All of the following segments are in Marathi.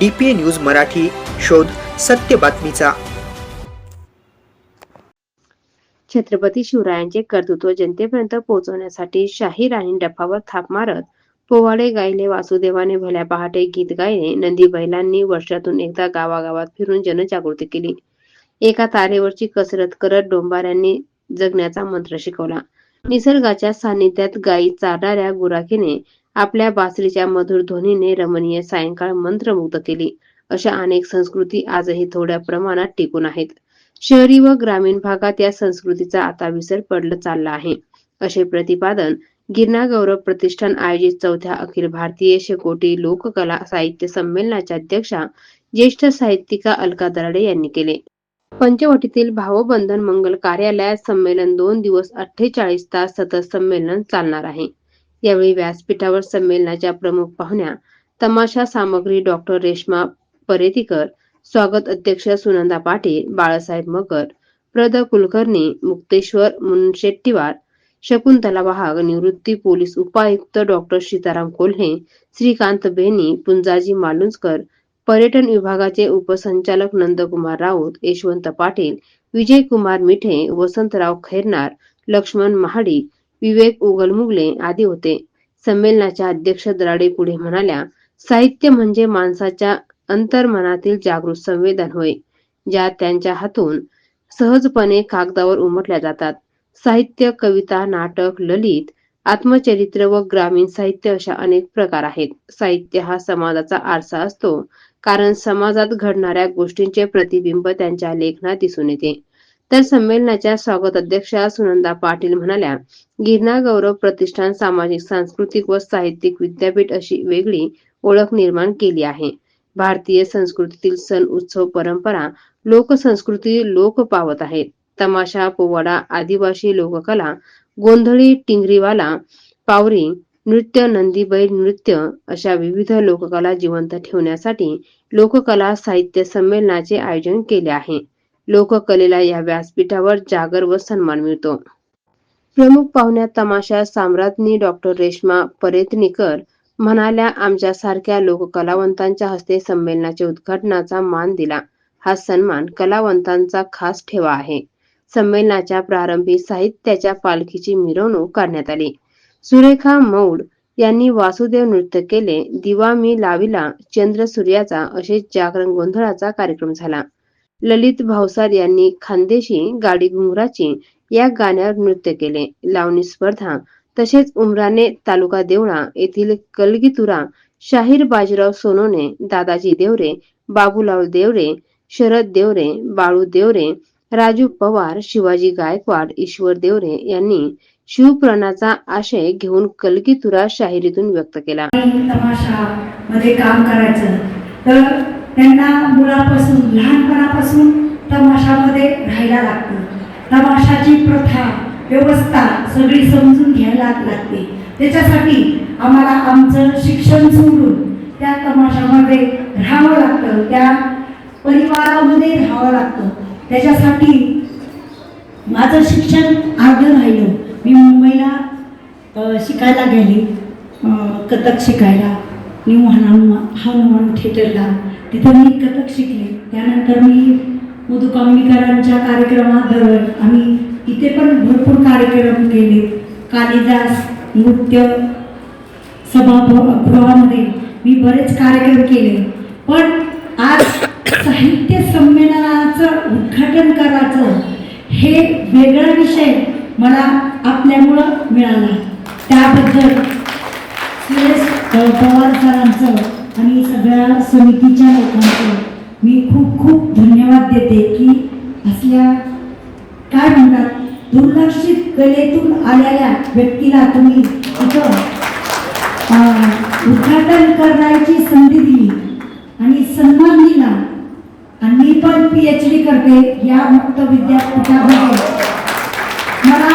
डीपीए न्यूज मराठी शोध सत्य बातमीचा. छत्रपती शिवरायांचे कर्तृत्व जनतेपर्यंत पोहोचवण्यासाठी शाही राणी डफावर थाप मारत पोवाडे गायले वासुदेवाने भल्या पहाटे गीत गायले नंदी बैलांनी वर्षातून एकदा गावागावात फिरून जनजागृती केली. एका तारेवरची कसरत करत डोंबाऱ्यांनी जगण्याचा मंत्र शिकवला. निसर्गाच्या सानिध्यात गायी चारणाऱ्या गुराखीने आपल्या बासरीच्या मधुर ध्वनीने रमणीय सायंकाळ मंत्रमुग्ध केली. अशा अनेक संस्कृती आजही थोड्या प्रमाणात टिकून आहेत. शहरी व ग्रामीण भागात या संस्कृतीचा आता विसर पडला चालला आहे. असे प्रतिपादन गिरणा गौरव प्रतिष्ठान आयोजित चौथ्या अखिल भारतीय शेकोटी लोककला साहित्य संमेलनाच्या अध्यक्षा ज्येष्ठ साहित्यिका अलका दराडे यांनी केले. पंचवटीतील भावबंधन मंगल कार्यालयात संमेलन दोन दिवस अठ्ठेचाळीस तास सतत संमेलन चालणार आहे. यावेळी व्यासपीठावर संमेलनाच्या प्रमुख पाहुण्या तमाशा सामग्री डॉक्टर रेश्मा परेतीकर स्वागत अध्यक्ष सुनंदा पाटील बाळासाहेब मगर प्रद कुलकर्णी मुक्तेश्वर मुनशेट्टीवार शकुंतला वाहक निवृत्ती पोलीस उपायुक्त डॉक्टर सीताराम कोल्हे श्रीकांत बेनी पुंजाजी मालुंजकर पर्यटन विभागाचे उपसंचालक नंदकुमार राऊत यशवंत पाटील विजय कुमार मिठे वसंतराव खैरनार लक्ष्मण महाडी विवेक उगलमुगले आदी होते. संमेलनाच्या अध्यक्ष दराडे पुढे म्हणाल्या साहित्य म्हणजे माणसाच्या अंतर्मनातील जागृत संवेदन होय ज्या त्यांच्या हातून सहजपणे कागदावर उमटल्या जातात. साहित्य कविता नाटक ललित आत्मचरित्र व ग्रामीण साहित्य अशा अनेक प्रकार आहेत. साहित्य हा समाजाचा आरसा असतो कारण समाजात घडणाऱ्या गोष्टींचे प्रतिबिंब त्यांच्या लेखनात दिसून येते. तर संमेलनाच्या स्वागत अध्यक्षा सुनंदा पाटील म्हणाल्या गिरणा गौरव प्रतिष्ठान सामाजिक सांस्कृतिक व साहित्यिक विद्यापीठ अशी वेगळी ओळख निर्माण केली आहे. भारतीय संस्कृतीतील सण उत्सव परंपरा लोकसंस्कृती लोक पावत आहेत. तमाशा पोवाडा आदिवासी लोककला गोंधळी टिंगरीवाला पावरी नृत्य नंदीबैल नृत्य अशा विविध लोककला जिवंत ठेवण्यासाठी लोककला साहित्य संमेलनाचे आयोजन केले आहे. लोककलेला या व्यासपीठावर जागर व सन्मान मिळतो. प्रमुख पाहुण्या तमाशा साम्राज्ञी डॉक्टर रेश्मा परेतनीकर म्हणाल्या आमच्या सारख्या लोककलावंतांच्या हस्ते संमेलनाच्या उद्घाटनाचा मान दिला. हा सन्मान कलावंतांचा खास ठेवा आहे. संमेलनाच्या प्रारंभी साहित्याच्या पालखीची मिरवणूक करण्यात आली. सुरेखा मौड यांनी वासुदेव नृत्य केले. दिवा मी लाविला. चंद्र सूर्याचा असे जागरण गोंधळाचा कार्यक्रम झाला. ललित भावसार यांनी खानदेशी गाडी घुंगराची या गाण्यावर नृत्य केले. लावणी स्पर्धा तसेच उमराने तालुका देवळा येथील कलगीतुरा शाहीर बाजीराव सोनोने दादाजी देवरे बाबूलाल देवरे शरद देवरे बाळू देवरे राजू पवार शिवाजी गायकवाड ईश्वर देवरे यांनी शिवप्रणाचा आशय घेऊन कलगीतुरा शाहिरीतून व्यक्त केला. तमाशा मध्ये काम करायचं तर त्यांना व्यवस्था सगळी समजून घ्यायला लागते. त्याच्यासाठी आम्हाला आमचं शिक्षण सोडून त्या तमाशामध्ये राहावं लागतं त्या परिवारामध्ये राहावं लागतं. त्याच्यासाठी माझं शिक्षण अर्धं राहिलं. मी मुंबईला शिकायला गेले. कथक शिकायला. न्यू हनुमान हनुमान थिएटरला. तिथं मी कथक शिकले. त्यानंतर मी मधुकामणीकरांच्या कार्यक्रमात आम्ही इथे पण भरपूर कार्यक्रम केले. कालिदास नृत्य सभागृहामध्ये मी बरेच कार्यक्रम केले. पण आज साहित्य संमेलनाचं उद्घाटन करायचं हे वेगळा विषय मला आपल्यामुळं मिळाला. त्याबद्दल सुरेश पवार सरांचं आणि सगळ्या समितीच्या लोकांचं मी खूप खूप धन्यवाद देते की असल्या काय म्हणतात? दुर्लक्षित कलेतून आलेल्या व्यक्तीला तुम्ही इथं उद्घाटन करण्याची संधी दिली आणि सन्मान दिला. आणि मी पण पी एच डी करते या मुक्त विद्यापीठामध्ये. मला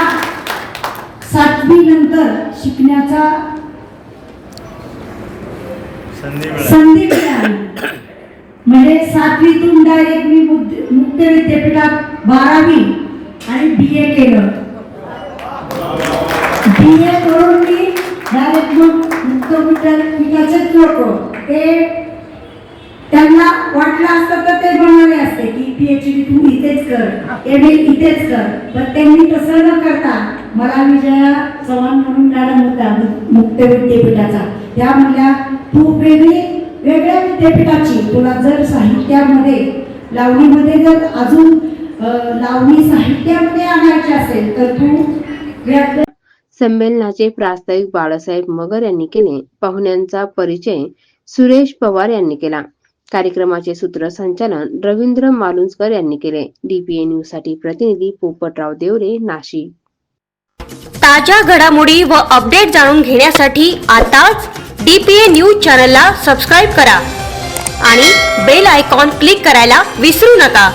सातवी नंतर शिकण्याचा संधी मिळाली. म्हणजे सातवीतून डायरेक्ट मी मुक्त विद्यापीठात बारावी आणि बी ए केलं. बी ए करून मी डायरेक्ट मग मुक्त विद्यापीठाचेच लोक ते बनवले असते की पी एच डी तू इथेच कर. एम ए इथेच कर. पण त्यांनी तसं न करता मला विजया चव्हाण म्हणून मॅडम होता मुक्त विद्यापीठाचा. त्या म्हणल्या तू वेगळी वेगळ्या विद्यापीठाची. तुला जर साहित्यामध्ये लावणीमध्ये जर अजून लावणी साहित्यामध्ये आणायची असेल तर तू संमेलनाचे प्रास्ताविक बाळासाहेब मगर यांनी केले. पाहुण्यांचा परिचय सुरेश पवार यांनी केला. कार्यक्रमाचे सूत्रसंचालन रवींद्र मालुंजकर यांनी केले. डीपीए न्यूजसाठी प्रतिनिधी पोपटराव देवरे नाशिक. ताज्या घडामोडी व अपडेट जाणून घेण्यासाठी आताच डीपीए न्यूज चॅनलला सबस्क्राईब करा आणि बेल आयकॉन क्लिक करायला विसरू नका.